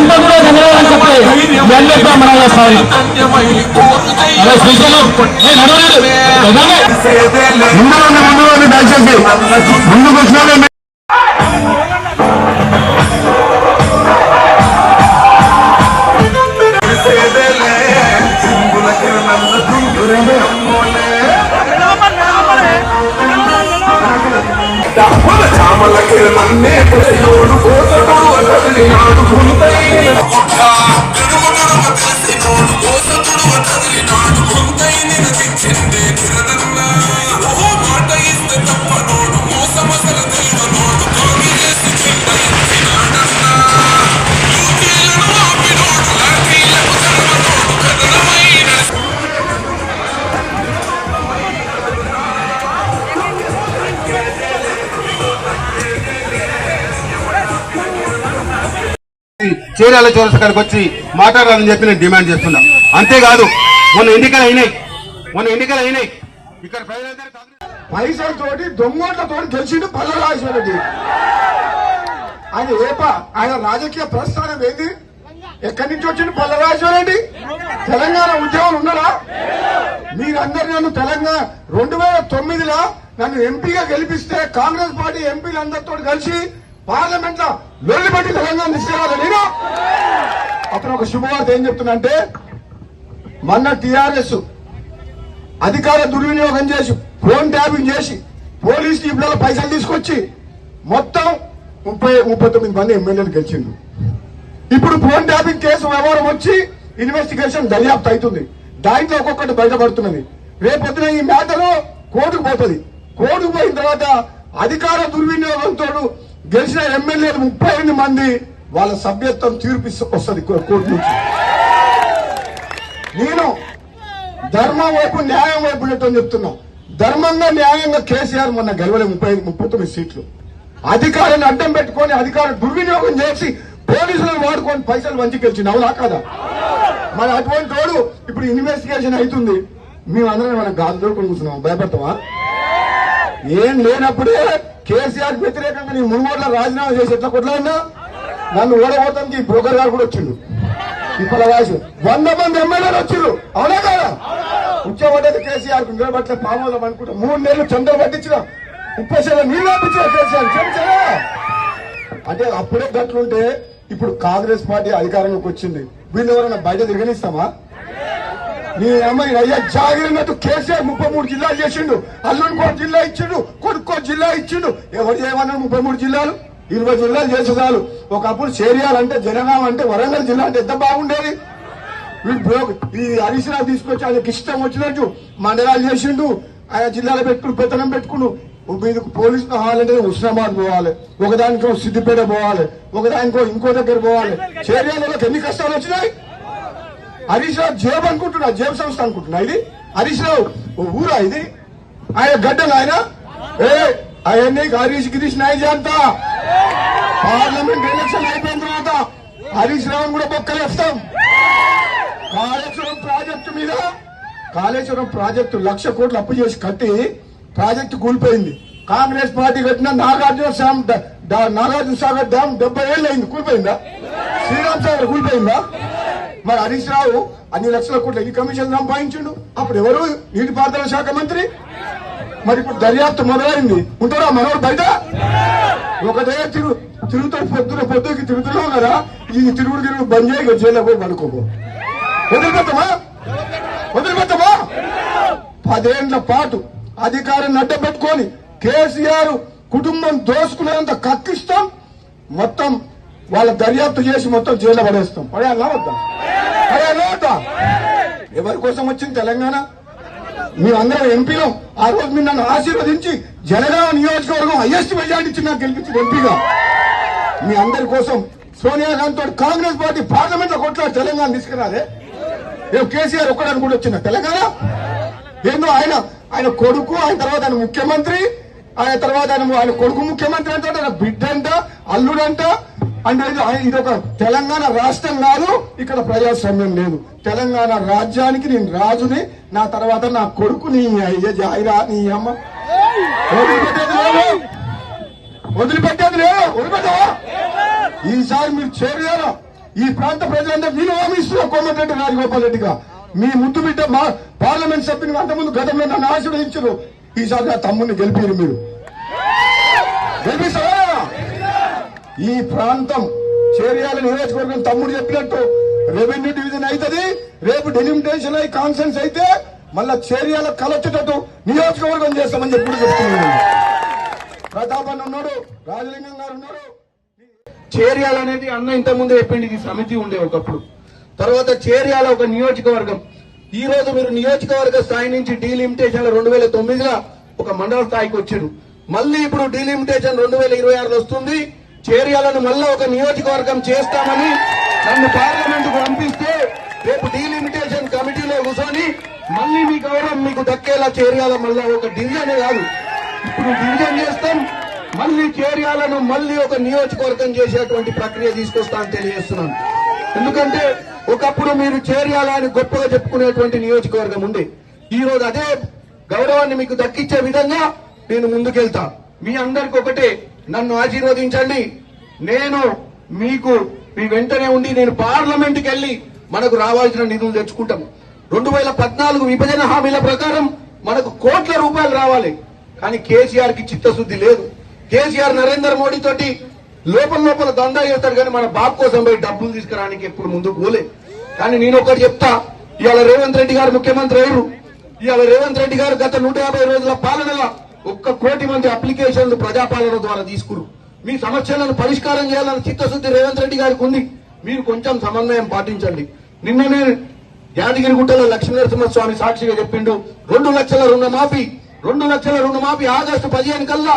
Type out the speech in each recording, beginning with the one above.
మీరంతా కూడా ధన్యవాదాలు చెప్పండి ఇవన్నీ కూడా మనం చేస్తాం అదే శ్రీశైలం. ముందు ముందు దయచేసి ముందుకు వచ్చిన చీరాల చౌరస్ కాడికి వచ్చి మాట్లాడాలని చెప్పి నేను డిమాండ్ చేస్తున్నా. అంతేకాదు మొన్న ఎన్నికలు అయినాయి. మొన్న ఎన్నికలు అయినాయి. ఇక్కడ ప్రజలందరూ కాంగ్రెస్ పైసలతోటి దొంగోట్లతోటి గెలిచిండు పల్లరాజేశ్వర రెడ్డి ఆయన ఏప ఆయన రాజకీయ ప్రస్థానం ఏంది? ఎక్కడి నుంచి వచ్చిండు పల్లరాజేశ్వర రెడ్డి తెలంగాణ ఉద్యమం ఉన్నారా మీరందరు నన్ను తెలంగాణ రెండు వేల తొమ్మిదిలో నన్ను ఎంపీగా గెలిపిస్తే కాంగ్రెస్ పార్టీ ఎంపీలందరితో కలిసి పార్లమెంట్లో లొల్లిపట్టి తెలంగాణ తీసుకురావాలి నేను. అతను ఒక శుభవార్త ఏం చెప్తున్నాంటే మొన్న టిఆర్ఎస్ అధికార దుర్వినియోగం చేసి ఫోన్ ట్యాపింగ్ చేసి పోలీస్ జీపులలో పైసలు తీసుకొచ్చి మొత్తం ముప్పై ముప్పై తొమ్మిది మంది ఎమ్మెల్యేలు గెలిచిండు ఇప్పుడు ఫోన్ ట్యాపింగ్ కేసు వ్యవహారం వచ్చి ఇన్వెస్టిగేషన్ దర్యాప్తు అవుతుంది. దాంట్లో ఒక్కొక్కటి బయటపడుతున్నది. రేపొద్దున ఈ మ్యాటర్ కోర్టుకు పోతుంది. కోర్టుకు పోయిన తర్వాత అధికార దుర్వినియోగంతో గెలిచిన ఎమ్మెల్యేలు ముప్పై ఎనిమిది మంది వాళ్ళ సభ్యత్వం తీర్పు వస్తుంది కోర్టు నుంచి. నేను ధర్మం వైపు న్యాయం వైపు ఉన్నట్టు చెప్తున్నాం. ధర్మంగా న్యాయంగా కేసీఆర్ మొన్న గెలవలే ముప్పై ముప్పై తొమ్మిది సీట్లు. అధికారాన్ని అడ్డం పెట్టుకొని అధికారం దుర్వినియోగం చేసి పోలీసులను వాడుకొని పైసలు వంచి గెలిచింది అవునా కాదా? మరి అటువంటి వాడు ఇప్పుడు ఇన్వెస్టిగేషన్ అవుతుంది. మేమందరం మనం గాలి దొరుకుని కూర్చున్నాం భయపడతావా? ఏం లేనప్పుడే కేసీఆర్ వ్యతిరేకంగా నేను మునుగోడ్ల రాజీనామా చేసి ఎట్లా కొట్లాడినా? నన్ను ఓడబోతానికి బ్రోకర్ గారు కూడా వచ్చిండు. ఇప్పుడు రాజు వంద మంది ఎమ్మెల్యేలు వచ్చిండ్రు అవునా కదా? ఉచ్చబడ్డది కేసీఆర్కు నిలబట్లే పామోదం అనుకుంటా. మూడు నెలలు చంద్ర పట్టించిన. ఉప్పేసేలా నీళ్ళు పంపించిన కేసీఆర్ క్షమించారా అంటే అప్పుడే గట్లుంటే ఇప్పుడు కాంగ్రెస్ పార్టీ అధికారంలోకి వచ్చింది. వీళ్ళు ఎవరైనా బయట తిరగనిస్తామా? నీ అమ్మాయి అయ్యా జాగిరినట్టు కేసీఆర్ ముప్పై మూడు జిల్లాలు చేసిండు. అల్లుడికో జిల్లా ఇచ్చిండు కొడుకో జిల్లా ఇచ్చిండు. ఎవరు చేయమన్నారు ముప్పై మూడు జిల్లాలు? ఇరవై జిల్లాలు చేసే చాలు. ఒకప్పుడు చేరియాలంటే జనగాం అంటే వరంగల్ జిల్లా అంటే ఎంత బాగుండేది? ఈ హరీష్ రావు తీసుకొచ్చి ఆయనకి ఇష్టం వచ్చినట్టు మండలాలు చేసిండు. ఆయన జిల్లాలో పెట్టుకుని పెత్తనం పెట్టుకుని మీరు పోలీసు కావాలంటే హుస్నాబాద్ పోవాలి. ఒకదానికో సిద్దిపేట పోవాలి. ఒకదానికో ఇంకో దగ్గర పోవాలి. చేరియాలలో ఎన్ని కష్టాలు వచ్చినాయి? హరీష్ రావు జేబు అనుకుంటున్నా జేబు సంస్థ అనుకుంటున్నా. ఇది హరీష్ రావు ఓ ఊరా ఇది? ఆయన గడ్డలు ఆయన? ఏ అవన్నీ హరీష్ గిరీష్ నాయ్ జాంతా పార్లమెంట్ ఎలక్షన్ అయిపోయిన తర్వాత హరీష్ రావు కూడా బొక్కలేస్తాం కాళేశ్వరం ప్రాజెక్టు మీద కాళేశ్వరం ప్రాజెక్టు లక్ష కోట్లు అప్పు చేసి కట్టి ప్రాజెక్టు కూలిపోయింది. కాంగ్రెస్ పార్టీ కట్టిన నాగార్జున నాగార్జున సాగర్ డ్యామ్ డెబ్బై ఏళ్ళు అయింది కూలిపోయిందా? శ్రీరామ్ సాగర్ కూలిపోయిందా? మరి హరీష్ రావు అన్ని లక్షల కోట్ల ఈ కమిషన్ సంపాదించిండు. అప్పుడు ఎవరు? నీటిపారుదల శాఖ మంత్రి? మరి ఇప్పుడు దర్యాప్తు మొదలైంది. ఉంటారా మనోడు బయట? ఒకటే తిరుగు తిరుగుతాడు పొద్దున పొద్దుకి తిరుగుతున్నావు కదా ఈ తిరుగుడు తిరుగు బంద్ చేయి జైల్లో పోయి పడుకోబో వదిలిపెట్టమా? వదిలిపెట్టమా? పదేళ్ళ పాటు అధికారాన్ని అడ్డం పెట్టుకొని కేసీఆర్ కుటుంబం దోసుకునేంత కక్కిస్తాం మొత్తం వాళ్ళ దర్యాప్తు చేసి మొత్తం జైల్లో పడేస్తాం. పడేయాలా వద్దా? పడేయాలా వద్దా? ఎవరి కోసం వచ్చింది తెలంగాణ? మేమందరం ఎంపీలో. ఆ రోజు మీరు నన్ను ఆశీర్వదించి జనగామ నియోజకవర్గం హైయెస్ట్ మెజార్టీ ఇచ్చి నాకు గెలిపించిన ఎంపీగా. మీ అందరి కోసం సోనియా గాంధీ తోటి కాంగ్రెస్ పార్టీ పార్లమెంట్లో కొట్లాడి తెలంగాణ తీసుకురాదే రేపు కేసీఆర్ ఒక్కడానికి కూడా వచ్చిన తెలంగాణ? ఏందో ఆయన ఆయన కొడుకు ఆయన తర్వాత ఆయన ముఖ్యమంత్రి ఆయన తర్వాత ఆయన ఆయన కొడుకు ముఖ్యమంత్రి అంటే ఆయన బిడ్డ అంట అల్లుడంట. అంటే ఇది ఒక తెలంగాణ రాష్ట్రం కాదు ఇక్కడ ప్రజాస్వామ్యం లేదు. తెలంగాణ రాజ్యానికి నేను రాజుని నా తర్వాత నా కొడుకు నీ అయ్య జాయిరా నీ అమ్మ. వదిలిపెట్టేది లేదు. వదిలిపెట్టవా? ఈసారి మీరు చేరారా ఈ ప్రాంత ప్రజలందరూ మీరు హామీస్తున్నారు కోమటిరెడ్డి రాజగోపాల్ రెడ్డిగా? మీ ముద్దు బిడ్డ మా పార్లమెంట్ సభ్యుని అంతకుముందు గతంలో నన్ను ఆశీర్వదించారు. ఈసారి నా తమ్ముడిని గెలిపారు మీరు. ఈ ప్రాంతం చేరియాల నియోజకవర్గం తమ్ముడు చెప్పినట్టు రెవెన్యూ డివిజన్ అవుతుంది రేపు డెలిమిటేషన్ అయి కాన్సెన్స్ అయితే మళ్ళా చేరియాల కలొచ్చేటట్టు నియోజకవర్గం చేస్తామని చెప్పి కూడా చెప్తున్నాను ప్రతాపన్ ఉన్నాడు రాజలింగం గారు ఉన్నారు. చేరియాల అనేది అన్న ఇంత ముందు చెప్పింది ఇది సమితి ఉండే ఒకప్పుడు. తర్వాత చేర్యాల ఒక నియోజకవర్గం. ఈ రోజు మీరు నియోజకవర్గ స్థాయి నుంచి డీలిమిటేషన్ రెండు వేల తొమ్మిదిలో ఒక మండల స్థాయికి వచ్చారు మళ్ళీ ఇప్పుడు డీలిమిటేషన్ రెండు వేల ఇరవై ఆరులో వస్తుంది. చేర్యాలను మళ్ళీ ఒక నియోజకవర్గం చేస్తామని నన్ను పార్లమెంట్కు పంపిస్తే రేపు డీలిమిటేషన్ కమిటీలో కూర్చొని మళ్ళీ మీ గౌరవం మీకు దక్కేలా చేర్యాల మళ్ళీ ఒక డివిజన్ కాదు. ఇప్పుడు డివిజన్ చేస్తాం మళ్ళీ చేర్యాలను మళ్ళీ ఒక నియోజకవర్గం చేసేటువంటి ప్రక్రియ తీసుకొస్తా అని తెలియజేస్తున్నాను. ఎందుకంటే ఒకప్పుడు మీరు చేర్యాలని గొప్పగా చెప్పుకునేటువంటి నియోజకవర్గం ఉంది. ఈ రోజు అదే గౌరవాన్ని మీకు దక్కించే విధంగా నేను ముందుకెళ్తా. మీ అందరికి ఒకటే నన్ను ఆశీర్వదించండి. నేను మీకు మీ వెంటనే ఉండి నేను పార్లమెంట్కి వెళ్ళి మనకు రావాల్సిన నిధులు తెచ్చుకుంటాం. రెండు వేల పద్నాలుగు విభజన హామీల ప్రకారం మనకు కోట్ల రూపాయలు రావాలి. కానీ కేసీఆర్కి చిత్తశుద్ధి లేదు. కేసీఆర్ నరేంద్ర మోడీ తోటి లోపల లోపల దందా చేస్తాడు కానీ మన బాబు కోసం పోయి డబ్బులు తీసుకురానికి ఎప్పుడు ముందుకు పోలే. కానీ నేను ఒకటి చెప్తా ఇవాళ రేవంత్ రెడ్డి గారు ముఖ్యమంత్రి అయ్యారు. ఇవాళ రేవంత్ రెడ్డి గారు గత నూట యాభై రోజుల పాలనలో ఒక్క కోటి మంది అప్లికేషన్లు ప్రజాపాలన ద్వారా తీసుకురు. మీ సమస్యలను పరిష్కారం చేయాలని చిత్తశుద్ధి రేవంత్ రెడ్డి గారికి ఉంది. మీరు కొంచెం సమన్వయం పాటించండి. నిన్ననే యాదగిరిగుట్టలో లక్ష్మీనరసింహస్వామి సాక్షిగా చెప్పిండు రెండు లక్షల రుణమాఫీ రెండు లక్షల రుణమాఫీ ఆగస్టు పదిహేను కల్లా.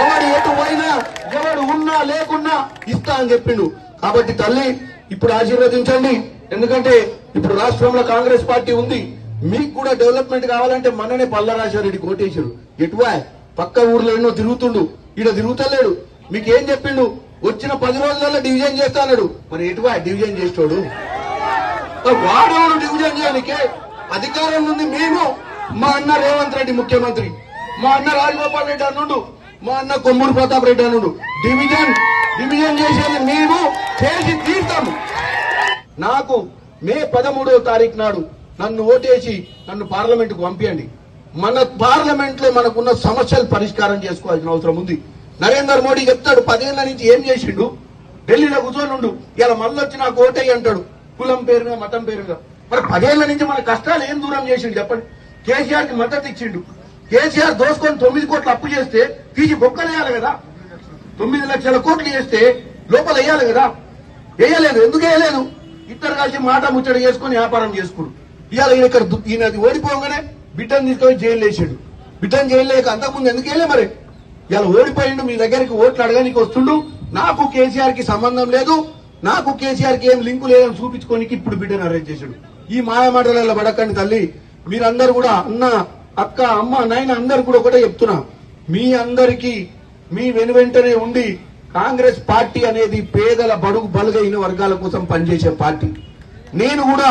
ఎవడు ఎటు పోయినా ఎవడు ఉన్నా లేకున్నా ఇస్తా అని చెప్పిండు. కాబట్టి తల్లి ఇప్పుడు ఆశీర్వదించండి. ఎందుకంటే ఇప్పుడు రాష్ట్రంలో కాంగ్రెస్ పార్టీ ఉంది. మీకు కూడా డెవలప్మెంట్ కావాలంటే మననే పల్లరాజారెడ్డి కోటేశారు ఎటువా పక్క ఊర్లో ఎన్నో తిరుగుతుండు. ఈడ తిరుగుతలేడు. మీకు ఏం చెప్పిండు? వచ్చిన పది రోజులలో డివిజన్ చేస్తా మరి ఎటువా డివిజన్ చేస్తాడు వాడేవాడు డివిజన్ చేయడానికి అధికారం ఉంది మేము. మా అన్న రేవంత్ రెడ్డి ముఖ్యమంత్రి. మా అన్న రాజగోపాల్ రెడ్డి అన్నుడు. మా అన్న కొమ్మూరు ప్రతాప్ రెడ్డి అన్నుడు. డివిజన్ డివిజన్ చేసేది మేము. చేసి తీర్తాము. నాకు మే పదమూడవ తారీఖు నాడు నన్ను ఓటేసి నన్ను పార్లమెంట్కు పంపించండి మన పార్లమెంట్లో మనకున్న సమస్యలు పరిష్కారం చేసుకోవాల్సిన అవసరం ఉంది. నరేంద్ర మోడీ చెప్తాడు పదేళ్ళ నుంచి ఏం చేసిండు? ఢిల్లీలో కూర్చోనుండు ఇలా మళ్ళీ వచ్చి నాకు ఓటేయి అంటాడు. కులం పేరు మీద మతం పేరు మీద మరి పదేళ్ళ నుంచి మన కష్టాలు ఏం దూరం చేసిండు చెప్పండి. కేసీఆర్కి మద్దతు ఇచ్చిండు. కేసీఆర్ దోసుకొని తొమ్మిది కోట్లు అప్పు చేస్తే తీసి బొక్కలేయాలి కదా? తొమ్మిది లక్షల కోట్లు చేస్తే లోపల వేయాలి కదా? వేయలేదు. ఎందుకు వేయలేదు? ఇద్దరు కలిసి మాట ముచ్చట చేసుకుని వ్యాపారం చేసుకుడు ఇవాళ ఈయన ఇక్కడ ఈయన ఓడిపోగానే బిడ్డను తీసుకొని జైలు వేసాడు బిడ్డను జైలు లేక అంతకుముందు ఎందుకు వెళ్ళే మరి? ఇవాళ ఓడిపోయిండు మీ దగ్గరికి ఓట్లు అడగడానికి వస్తుండు. నాకు కేసీఆర్కి సంబంధం లేదు. నాకు కేసీఆర్కి ఏం లింకు లేదని చూపించుకోనికి ఇప్పుడు బిడ్డను అరెస్ట్ చేశాడు. ఈ మాయమాటలలో పడకండి తల్లి. మీరందరూ కూడా అన్న అక్క అమ్మ నాయన అందరు కూడా ఒకటే చెప్తున్నా. మీ అందరికీ మీ వెనువెంటనే ఉండి కాంగ్రెస్ పార్టీ అనేది పేదల బడుగు బలుగైన వర్గాల కోసం పనిచేసే పార్టీ. నేను కూడా